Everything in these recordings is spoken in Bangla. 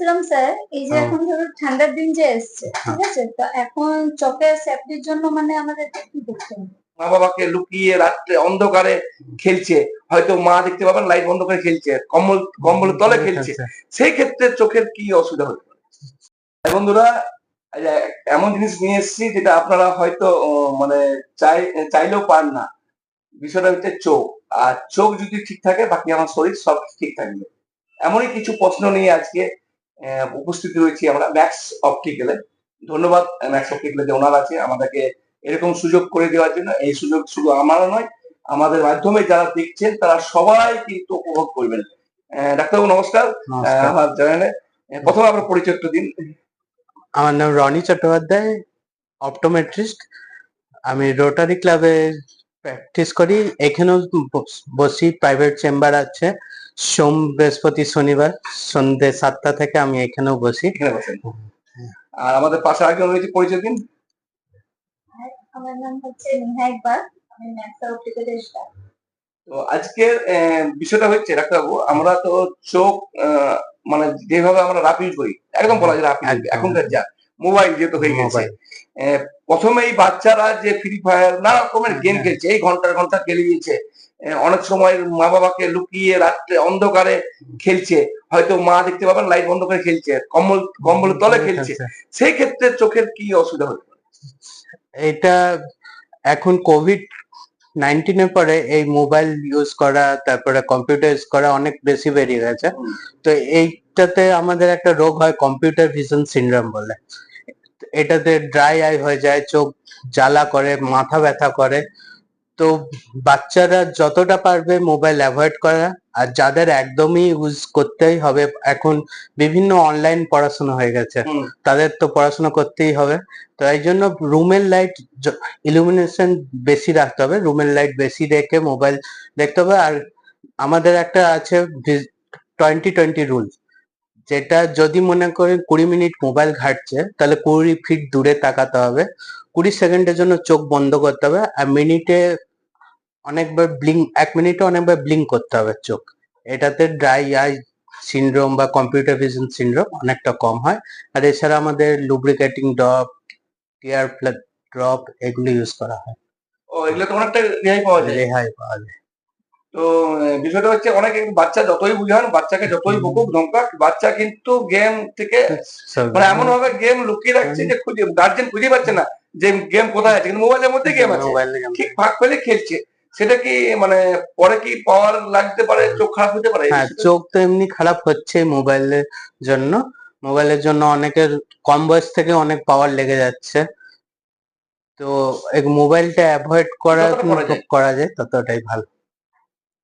বলছিলাম স্যার এই যে হ্যাঁ। এখন ধরো ঠান্ডার দিন যে এসছে ঠিক আছে? তো এখন চোখের সেফটির জন্য মানে আমাদের কি করতে হবে? মা বাবাকে লুকিয়ে রাত্রে অন্ধকারে খেলছে। হয়তো মা দেখতে পাবেন লাইট বন্ধ করে খেলছে কম্বল কম্বলের তলে খেলছে। সেই ক্ষেত্রে চোখের কি অসুবিধা হতে পারে? বন্ধুরা এমন জিনিস নিয়ে এসেছি যেটা আপনারা হয়তো আহ, মানে চাই চাইলেও পান না। বিষয়টা হচ্ছে চোখ। আর চোখ যদি ঠিক থাকে বাকি আমার শরীর সব ঠিক থাকবে। এমনই কিছু প্রশ্ন নিয়ে আজকে উপস্থিত রয়েছি আমরা ম্যাক্স অপটিক্যালে ধন্যবাদ ম্যাক্স অপটিক্যালে যে ওনার আছে আমাদেরকে এরকম সুযোগ করে দেওয়ার জন্য। এই সুযোগ শুধু আমারও নয় আমাদের মাধ্যমে যারা দেখছেন তারা সবাই কিন্তু উপভোগ করবেন। ডাক্তারবাবু নমস্কার। আমার চ্যানেলে প্রথমে আপনার পরিচয় একটু দিন। আমার নাম রনি চট্টোপাধ্যায় অপটোমেট্রিস্ট। আমি রোটারি ক্লাবে প্র্যাকটিস করি। এখানেও বসি প্রাইভেট চেম্বার আছে। সোম বৃহস্পতি শনিবার সন্ধ্যে সাতটা থেকে আমি এখানেও বসি। আর আমাদের পাশে আরেকজন রয়েছে পরিচয় দিন। আমার নাম হচ্ছে নেহা ইকবাল আমি ম্যাক্স অপটিক্যালের স্টাফ তো আজকের আহ, বিষয়টা হচ্ছে ডাক্তারবাবু আমরা তো চোখ আহ, মানে যেভাবে আমরা রাপ ইউজ করি একদম বলা যায় রাপ ইউজ একদম। এখনকার যা মোবাইল যেহেতু হয়ে গেছে। মোবাইল। আহ, প্রথমেই বাচ্চারা যে ফ্রি ফায়ার নানা রকমের গেম হ্যাঁ। খেলছে এই ঘণ্টার ঘণ্টা খেলে দিয়েছে আহ, অনেক সময় মা বাবাকে লুকিয়ে রাত্রে অন্ধকারে খেলছে। হয়তো মা দেখতে পাবেন লাইট বন্ধ করে খেলছে কম্বল কম্বলের তলে খেলছে। সেই ক্ষেত্রে চোখের কি অসুবিধা হতে পারে? এটা এখন কোভিড নাইন্টিনের পরে এই মোবাইল ইউজ করা তারপরে কম্পিউটার ইউজ করা অনেক বেশি বেরিয়ে গেছে। তো এইটাতে আমাদের একটা রোগ হয় কম্পিউটার ভিশন সিনড্রোম বলে। এটাতে ড্রাই আই হয়ে যায় চোখ জ্বালা করে মাথা ব্যথা করে। তো বাচ্চারা যতটা পারবে মোবাইল অ্যাভয়েড করা আর যাদের একদমই ইউজ করতেই হবে এখন বিভিন্ন অনলাইন পড়াশোনা হয়ে গেছে তাদের তো পড়াশোনা করতেই হবে। তো এই জন্য রুমের লাইট ইলুমিনেশন বেশি রাখতে হবে রুমের লাইট বেশি রেখে মোবাইল দেখতে হবে। আর আমাদের একটা আছে টোয়েন্টি টোয়েন্টি রুল যেটা যদি মনে করেন কুড়ি মিনিট মোবাইল ঘাটছে তাহলে কুড়ি ফিট দূরে তাকাতে হবে। কুড়ি সেকেন্ডের জন্য চোখ বন্ধ করতে হবে আর মিনিটে অনেকবার ব্লিঙ্ক এক মিনিটে অনেকবার ব্লিঙ্ক করতে হবে চোখ। এটাতে ড্রাই আই সিনড্রোম বা কম্পিউটার ভিশন সিনড্রোম অনেকটা কম হয়। আর এছাড়া আমাদের লুব্রিকেটিং ড্রপ টিয়ার ড্রপ এগুলো ইউজ করা হয়। ও এগুলো তো অনেকটা রেহাই পাওয়া যায়। রেহাই পাওয়া যায়। তো বিষয়টা হচ্ছে অনেক বাচ্চা যতই বুঝান বাচ্চাকে যতই বকুক ধমকাক বাচ্চা কিন্তু গেম থেকে মানে এমন ভাবে গেম লুকিয়ে রাখছে যে খুঁজে গার্জেন খুঁজে পাচ্ছে না যে গেম কোথায় আছে। কিন্তু মোবাইলের মধ্যে গেম আছে। মোবাইলে ঠিক ফাঁক পেলে খেলছে। সেটা কি মানে পরে কি পাওয়ার লাগতে পারে চোখ খারাপ হতে পারে? হ্যাঁ চোখ তো এমনি খারাপ হচ্ছে মোবাইলের জন্য। মোবাইলের জন্য অনেকের কম বয়স থেকে অনেক পাওয়ার লেগে যাচ্ছে। তো এই মোবাইলটা অ্যাভয়েড করা করা যায়। ততটাই ভালো।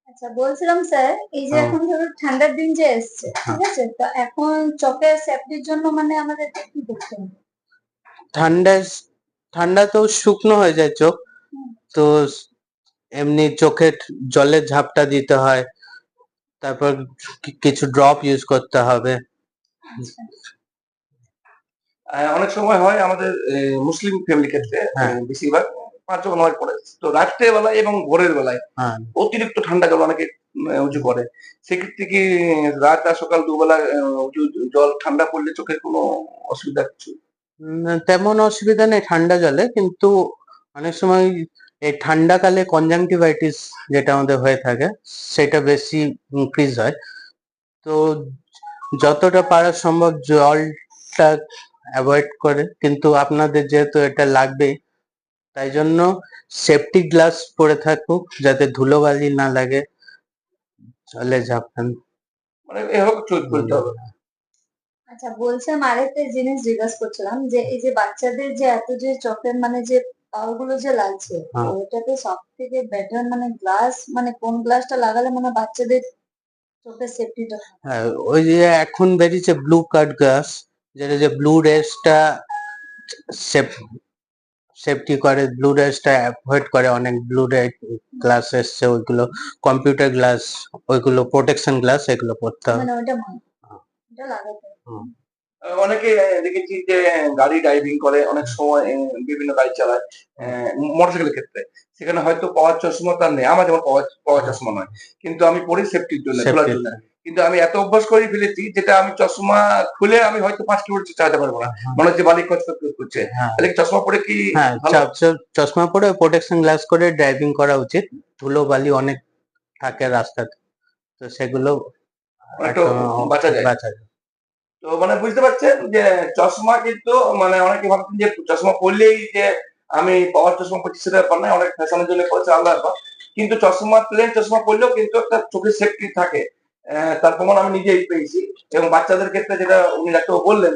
আচ্ছা বলছিলাম স্যার এই যে হ্যাঁ। এখন ধরো ঠান্ডার দিন যে এসছে ঠিক হ্যাঁ। আছে? তো এখন চোখের সেফটির জন্য মানে আমাদের কি করতে হবে? ঠান্ডায় ঠান্ডা তো শুকনো হয়ে যায় চোখ। তো এমনি চোখে জলের ঝাপটা দিতে হয় তারপর কিছু ড্রপ ইউজ করতে হবে। অনেক সময় হয় আমাদের মুসলিম ফ্যামিলি ক্ষেত্রে হ্যাঁ। বেশিরভাগ পাঁচ নামাজ পড়ে। তো রাত্রে বেলায় এবং ভোরের বেলায় হ্যাঁ। অতিরিক্ত ঠান্ডা জল অনেকে উঁচু করে। সেক্ষেত্রে কি রাত আর সকাল দুবেলা উঁচু জল ঠান্ডা পড়লে চোখের কোনো অসুবিধা কিছু? তেমন অসুবিধা নেই ঠান্ডা জলে কিন্তু অনেক সময় এই ঠান্ডাকালে কনজাংটিভাইটিস যেটা আমাদের হয়ে থাকে সেটা বেশি ইনক্রিজ হয়। তো যতটা পারা সম্ভব জলটা অ্যাভয়েড করে কিন্তু আপনাদের যেহেতু এটা লাগবেই তাই জন্য সেফটি গ্লাস পরে থাকুক যাতে ধুলোবালি না লাগে জলে ঝাপটান মানে এভাবে চলতে করতে হবে। আচ্ছা বলছিলাম আরেকটা জিনিস জিজ্ঞাসা করছিলাম যে এই যে বাচ্চাদের যে এত যে চোখের মানে যে পাওয়াগুলো যে লাগছে হ্যাঁ। ওটাতে সব থেকে বেটার মানে গ্লাস মানে কোন গ্লাসটা লাগালে মানে বাচ্চাদের চোখের সেফটিটা হ্যাঁ ওই যে এখন বেরিয়েছে ব্লু কার্ড গ্লাস যেটা যে ব্লু রেসটা সেফটি করে ব্লু রেসটা অ্যাভয়েড করে অনেক ব্লু রে গ্লাস এসছে ওইগুলো কম্পিউটার গ্লাস ওইগুলো প্রোটেকশন গ্লাস এগুলো পড়তে হবে অনেকে দেখেছি যে গাড়ি ড্রাইভিং করে অনেক সময় বিভিন্ন গাড়ি চালায় মোটরসাইকেলের ক্ষেত্রে। সেখানে হয়তো পাওয়ার চশমা তার নেই। আমার যেমন পাওয়ার চশমা নয়। কিন্তু আমি পড়ি সেফটির জন্য খোলার জন্য। কিন্তু আমি এত অভ্যাস করে ফেলেছি যেটা আমি চশমা খুলে আমি হয়তো পাঁচ কিলোমিটার চালাতে পারব না। মনে হচ্ছে বালি কচ করছে তাহলে চশমা পরে কি হ্যাঁ চশমা পরে প্রোটেকশন গ্লাস করে ড্রাইভিং করা উচিত। ধুলো বালি অনেক থাকে রাস্তাতে। তো সেগুলো বাঁচা যায়। বাঁচা যায়। তো মানে বুঝতে পারছেন যে চশমা কিন্তু মানে অনেকে ভাবছেন যে চশমা পরলেই যে আমি পাওয়ার চশমা পরছি সেটা ব্যাপার নয়, অনেক ফ্যাশনের জন্য পড়ছে আলাদা ব্যাপার। কিন্তু চশমা প্লেন চশমা পরলেও কিন্তু একটা চোখের সেফটি থাকে। তার প্রমাণ আমি নিজেই পেয়েছি এবং বাচ্চাদের ক্ষেত্রে যেটা উনি ডাক্তার বললেন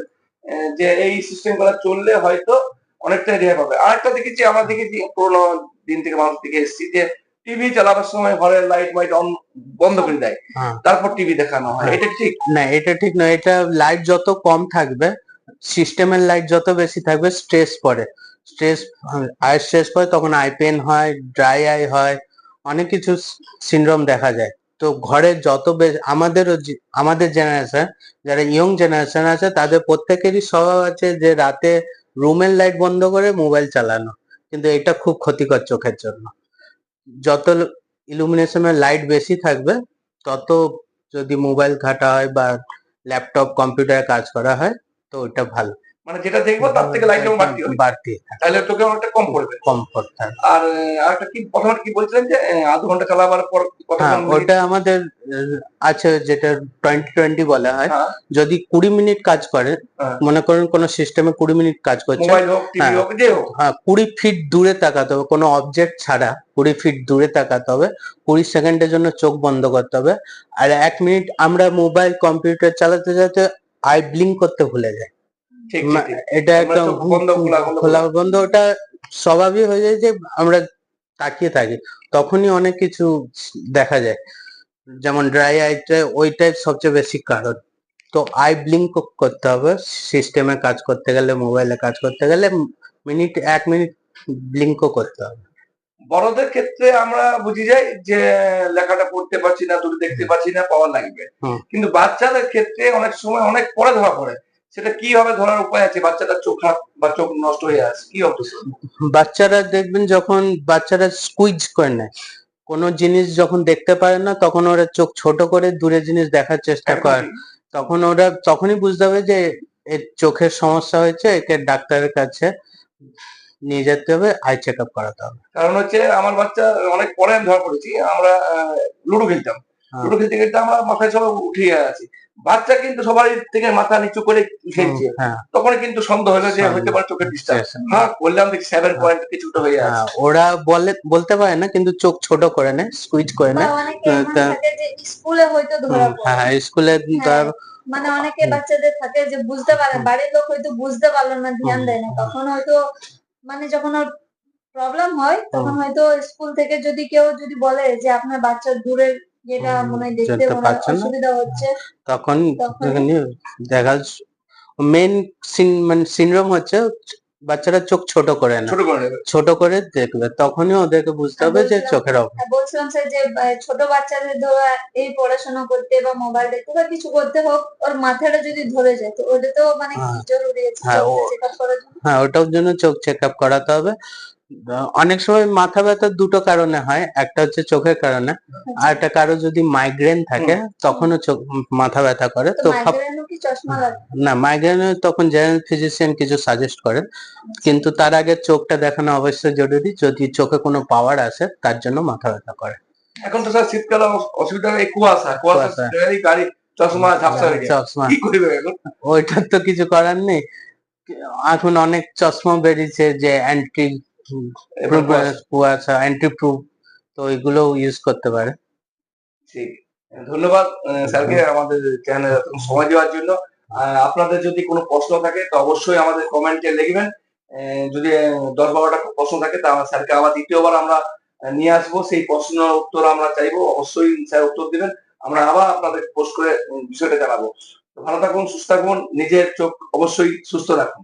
যে এই সিস্টেমগুলো চললে হয়তো অনেকটাই রেহাই পাবে। আর একটা দেখেছি, আমরা দেখেছি পুরোনো দিন থেকে মানুষ থেকে এসেছি যে টিভি চালাবার সময় ঘরের লাইট মাইট অন বন্ধ করে দেয়। হ্যাঁ। তারপর টিভি দেখানো হয়। হ্যাঁ। এটা ঠিক? না এটা ঠিক নয়। এটা লাইট যত কম থাকবে সিস্টেমের লাইট যত বেশি থাকবে স্ট্রেস পড়ে। স্ট্রেস আই স্ট্রেস পড়ে তখন আই পেন হয় ড্রাই আই হয় অনেক কিছু সিনড্রোম দেখা যায়। তো ঘরে যত বেশি আমাদেরও আমাদের জেনারেশন যারা ইয়ং জেনারেশন আছে তাদের প্রত্যেকেরই স্বভাব আছে যে রাতে রুমের লাইট বন্ধ করে মোবাইল চালানো। কিন্তু এটা খুব ক্ষতিকর চোখের জন্য। যত ইলুমিনেশনের লাইট বেশি থাকবে, তত যদি মোবাইল ঘাটা হয় বা ল্যাপটপ কম্পিউটারে কাজ করা হয়, তো ওটা ভালো। মানে যেটা দেখব তার থেকে লাইট বাড়তি হবে বাড়তি তাহলে তোকে অনেকটা কম পড়বে। কমফোর্ট থাকে আর আরেকটা কি প্রথমে কি বলছিলেন যে আধ ঘণ্টা চালাবার পর হ্যাঁ ওটা আমাদের আছে যেটা টোয়েন্টি টোয়েন্টি বলা হয়। হ্যাঁ। যদি কুড়ি মিনিট কাজ করে হ্যাঁ। মনে করেন কোনো সিস্টেমে কুড়ি মিনিট কাজ করছে। হ্যাঁ। কুড়ি ফিট দূরে তাকাতে হবে। কোনো অবজেক্ট ছাড়া কুড়ি ফিট দূরে তাকাতে হবে। কুড়ি সেকেন্ডের জন্য চোখ বন্ধ করতে হবে। আর এক মিনিট আমরা মোবাইল কম্পিউটার চালাতে চালাতে আই ব্লিঙ্ক করতে ভুলে যাই। এটা একদম খোলা, বন্ধ, ওটা স্বভাবই হয়ে যায় যে আমরা তাকিয়ে থাকি। তখনই অনেক কিছু দেখা যায়। যেমন ড্রাই আইটা ওইটাই সবচেয়ে বেশি কারণ। তো আই ব্লিঙ্ক করতে হবে। সিস্টেমে কাজ করতে গেলে মোবাইলে কাজ করতে গেলে মিনিট এক মিনিট ব্লিঙ্কও করতে হবে। বড়দের ক্ষেত্রে আমরা বুঝি যাই যে লেখাটা পড়তে পারছি না দূরে দেখতে পাচ্ছি না পাওয়ার লাগবে। কিন্তু বাচ্চাদের ক্ষেত্রে অনেক সময় অনেক পরে ধরা পড়ে। সেটা কীভাবে ধরার উপায় আছে? বাচ্চাটার চোখ বা চোখ নষ্ট হয়ে আছে কি অবস্থা? বাচ্চারা দেখবেন যখন বাচ্চারা স্কুইজ করে নেয় কোনো জিনিস যখন দেখতে পারে না তখন ওরা চোখ ছোট করে দূরে জিনিস দেখার চেষ্টা করে। তখন ওরা তখনই বুঝতে হবে যে এর চোখের সমস্যা হয়েছে একে ডাক্তারের কাছে নিয়ে যেতে হবে আই চেক আপ করাতে হবে। কারণ হচ্ছে আমার বাচ্চা অনেক পরে আমি ধরা পড়েছি আমরা লুডো খেলতাম। হ্যাঁ। লুডো খেলতে খেলতে আমরা মাথায় সবাই উঠিয়ে আছি। বাচ্চা কিন্তু সবাই থেকে মাথা নিচু করে খেলছে। হ্যাঁ। তখন কিন্তু সন্দেহ হলো যে। হইতে পারে চোখের ডিস্টার্ব হ্যাঁ বললাম দেখি সেভেন পয়েন্ট কিছুটা হয়ে আছে। হ্যাঁ, ওরা বলে বলতে পারে না কিন্তু চোখ ছোট করে নেয় স্কুইজ করে নেয়। থাকে স্কুলে হয়তো ধরা হ্যাঁ স্কুলে তার মানে অনেকে বাচ্চাদের থাকে যে বুঝতে পারে বাড়ির লোক হয়তো বুঝতে পারল না ধ্যান দেয় না। তখন হয়তো মানে যখন ওর প্রবলেম হয় তখন হয়তো স্কুল থেকে যদি কেউ যদি বলে যে আপনার বাচ্চার দূরের যেটা মনে দেখতে। অসুবিধা হচ্ছে। তখন দেখা মেন মানে সিনড্রোম হচ্ছে বাচ্চারা চোখ ছোট করে না। ছোট করে দেখবে তখনই ওদেরকে বুঝতে হবে যে চোখের হ্যাঁ, বলছিলাম স্যার যে ছোট বাচ্চাদের ধরো এই পড়াশোনা করতে বা মোবাইল দেখতে বা কিছু করতে হোক ওর মাথাটা যদি ধরে যায় তো ওটা তো মানে কি হ্যাঁ। জরুরি আছে? হ্যাঁ, হ্যাঁ ওটার জন্য চোখ চেক আপ করাতে হবে। অনেক সময় মাথা ব্যথা দুটো কারণে হয়। একটা হচ্ছে চোখের কারণে আর একটা কারও যদি মাইগ্রেন থাকে তখনও চোখ মাথা ব্যথা করে। তো না মাইগ্রেনে তখন জেনারেল ফিজিশিয়ান কিছু সাজেস্ট করেন। কিন্তু তার আগে চোখটা দেখানো অবশ্যই জরুরি। যদি চোখে কোনো পাওয়ার আসে তার জন্য মাথা ব্যথা করে। এখন তো স্যার শীতকালে অসুবিধা এই কুয়াশা। কুয়াশা গাড়ি চশমা ঝাপসা হয়ে চশমা। কি করবে এখন? ওইটার তো কিছু করার নেই। এখন অনেক চশমা বেরিয়েছে যে অ্যান্টি কুয়াশা। কুয়াশা অ্যান্টি প্রুফ তো ওইগুলো ইউজ করতে পারে। ঠিক ধন্যবাদ স্যারকে আমাদের চ্যানেল সময় দেওয়ার জন্য। আপনাদের যদি কোনো প্রশ্ন থাকে তো অবশ্যই আমাদের কমেন্টে লিখবেন। যদি দশ বারোটা প্রশ্ন থাকে তা স্যারকে আবার দ্বিতীয়বার আমরা নিয়ে আসব। সেই প্রশ্নের উত্তর আমরা চাইব অবশ্যই স্যার উত্তর দিবেন। আমরা আবার আপনাদের পোস্ট করে বিষয়টা জানাব। ভালো থাকুন সুস্থ থাকুন নিজের চোখ অবশ্যই সুস্থ রাখুন।